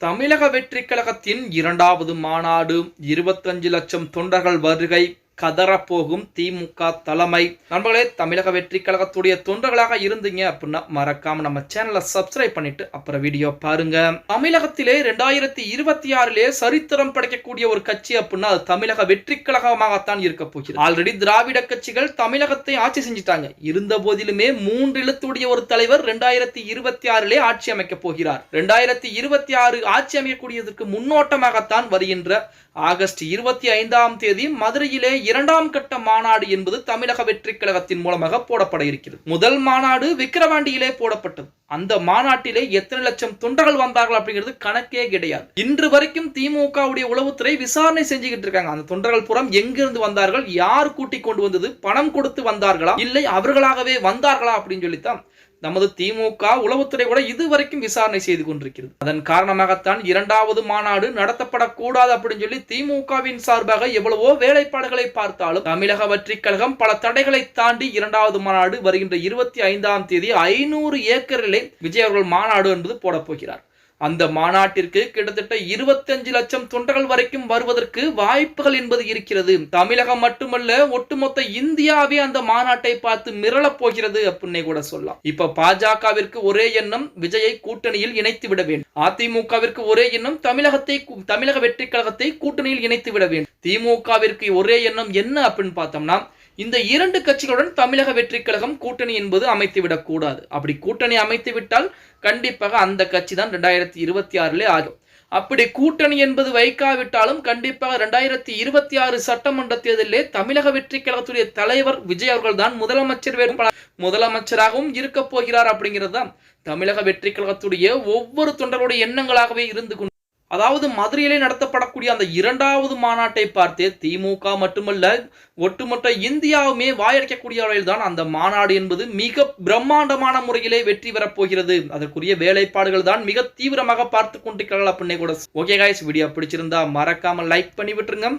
தமிழக வெற்றி கழகத்தின் இரண்டாவது மாநாடு இருபத்தஞ்சு லட்சம் தொண்டர்கள் வருகை கதறப்போகும் திமுக தலைமை. நண்பர்களே தமிழக வெற்றி கழகத்துடைய தொண்டர்களாக இருந்தீங்க அப்படின்னா மறக்காம நம்ம சேனலை சப்ஸ்கிரைப் பண்ணிட்டு அப்புறம் வீடியோ பாருங்க. தமிழகத்திலே ரெண்டாயிரத்தி இருபத்தி ஆறிலே சரித்திரம் படைக்கக்கூடிய ஒரு கட்சி அப்படின்னா அது தமிழக வெற்றி கழகமாகத்தான் இருக்க போகிறது. ஆல்ரெடி திராவிட கட்சிகள் தமிழகத்தை ஆட்சி செஞ்சிட்டாங்க. இருந்த போதிலுமே மூன்று எழுத்துடைய ஒரு தலைவர் ரெண்டாயிரத்தி இருபத்தி ஆறிலே ஆட்சி அமைக்க போகிறார். ரெண்டாயிரத்தி இருபத்தி ஆறு ஆட்சி அமைக்கக்கூடியதற்கு முன்னோட்டமாகத்தான் வருகின்ற ஆகஸ்ட் இருபத்தி ஐந்தாம் தேதி மதுரையிலே இரண்டாம் கட்ட மாநாடு என்பது தமிழக வெற்றி கழகத்தின் மூலமாக போடப்பட இருக்கிறது. முதல் மாநாடு விக்கிரவாண்டியிலே போடப்பட்டது. அந்த மாநாட்டிலே எத்தனை லட்சம் தொண்டர்கள் வந்தார்கள் அப்படிங்கிறது கணக்கே கிடையாது. இன்று வரைக்கும் திமுகவுடைய உளவுத்துறை விசாரணை செஞ்சுக்கிட்டு இருக்காங்க. அந்த தொண்டர்கள் புறம் எங்கிருந்து வந்தார்கள்? யார் கூட்டிக் கொண்டு வந்தது? பணம் கொடுத்து வந்தார்களா? இல்லை அவர்களாகவே வந்தார்களா அப்படின்னு சொல்லித்தான் நமது திமுக உளவுத்துறை கூட இதுவரைக்கும் விசாரணை செய்து கொண்டிருக்கிறது. அதன் காரணமாகத்தான் இரண்டாவது மாநாடு நடத்தப்படக்கூடாது அப்படின்னு சொல்லி திமுகவின் சார்பாக எவ்வளவோ வேலைப்பாடுகளை பார்த்தாலும் தமிழக வெற்றிக் கழகம் பல தடைகளை தாண்டி இரண்டாவது மாநாடு வருகின்ற இருபத்தி ஐந்தாம் தேதி ஐநூறு ஏக்கரிலே விஜய் அவர்கள் மாநாடு என்பது போடப் போகிறார். அந்த மாநாட்டிற்கு கிட்டத்தட்ட இருபத்தஞ்சு லட்சம் தொண்டர்கள் வரைக்கும் வருவதற்கு வாய்ப்புகள் என்பது இருக்கிறது. தமிழகம் மட்டுமல்ல ஒட்டுமொத்த இந்தியாவே அந்த மாநாட்டை பார்த்து மிரளப் போகிறது அப்படின்னே கூட சொல்லலாம். இப்ப பாஜகவிற்கு ஒரே எண்ணம் விஜயை கூட்டணியில் இணைத்து விட வேண்டும். அதிமுகவிற்கு ஒரே எண்ணம் தமிழகத்தை தமிழக வெற்றி கழகத்தை கூட்டணியில் இணைத்து விட வேண்டும். திமுகவிற்கு ஒரே எண்ணம் என்ன அப்படின்னு பார்த்தோம்னா இந்த இரண்டு கட்சிகளுடன் தமிழக வெற்றி கழகம் கூட்டணி என்பது அமைத்து விடக்கூடாது அப்படி கூட்டணி அமைத்து விட்டால் கண்டிப்பாக அந்த கட்சி தான் ரெண்டாயிரத்தி இருபத்தி ஆறிலே ஆகும். அப்படி கூட்டணி என்பது வைக்காவிட்டாலும் கண்டிப்பாக ரெண்டாயிரத்தி இருபத்தி ஆறு சட்டமன்ற தேர்தலிலே தமிழக வெற்றி கழகத்துடைய தலைவர் விஜய் அவர்கள் தான் முதலமைச்சர் வேட்பாளர். முதலமைச்சராகவும் இருக்க போகிறார் அப்படிங்கிறது தான் தமிழக வெற்றி கழகத்துடைய ஒவ்வொரு தொண்டர்களுடைய எண்ணங்களாகவே இருந்து கொண்டு அதாவது மதுரையிலே நடத்தப்படக்கூடிய அந்த இரண்டாவது மாநாட்டை பார்த்தே திமுக மட்டுமல்ல ஒட்டுமொத்த இந்தியாவுமே வாயடைக்கக்கூடிய வகையில் தான் அந்த மாநாடு என்பது மிக பிரம்மாண்டமான முறையிலே வெற்றி பெறப் போகிறது. அதற்குரிய வேலைப்பாடுகள் தான் மிக தீவிரமாக பார்த்து கொண்டிருக்கிறார்கள். அப்படின்னே கூட. ஓகே காய்ஸ் வீடியோ பிடிச்சிருந்தா மறக்காம லைக் பண்ணி விட்டுருங்க.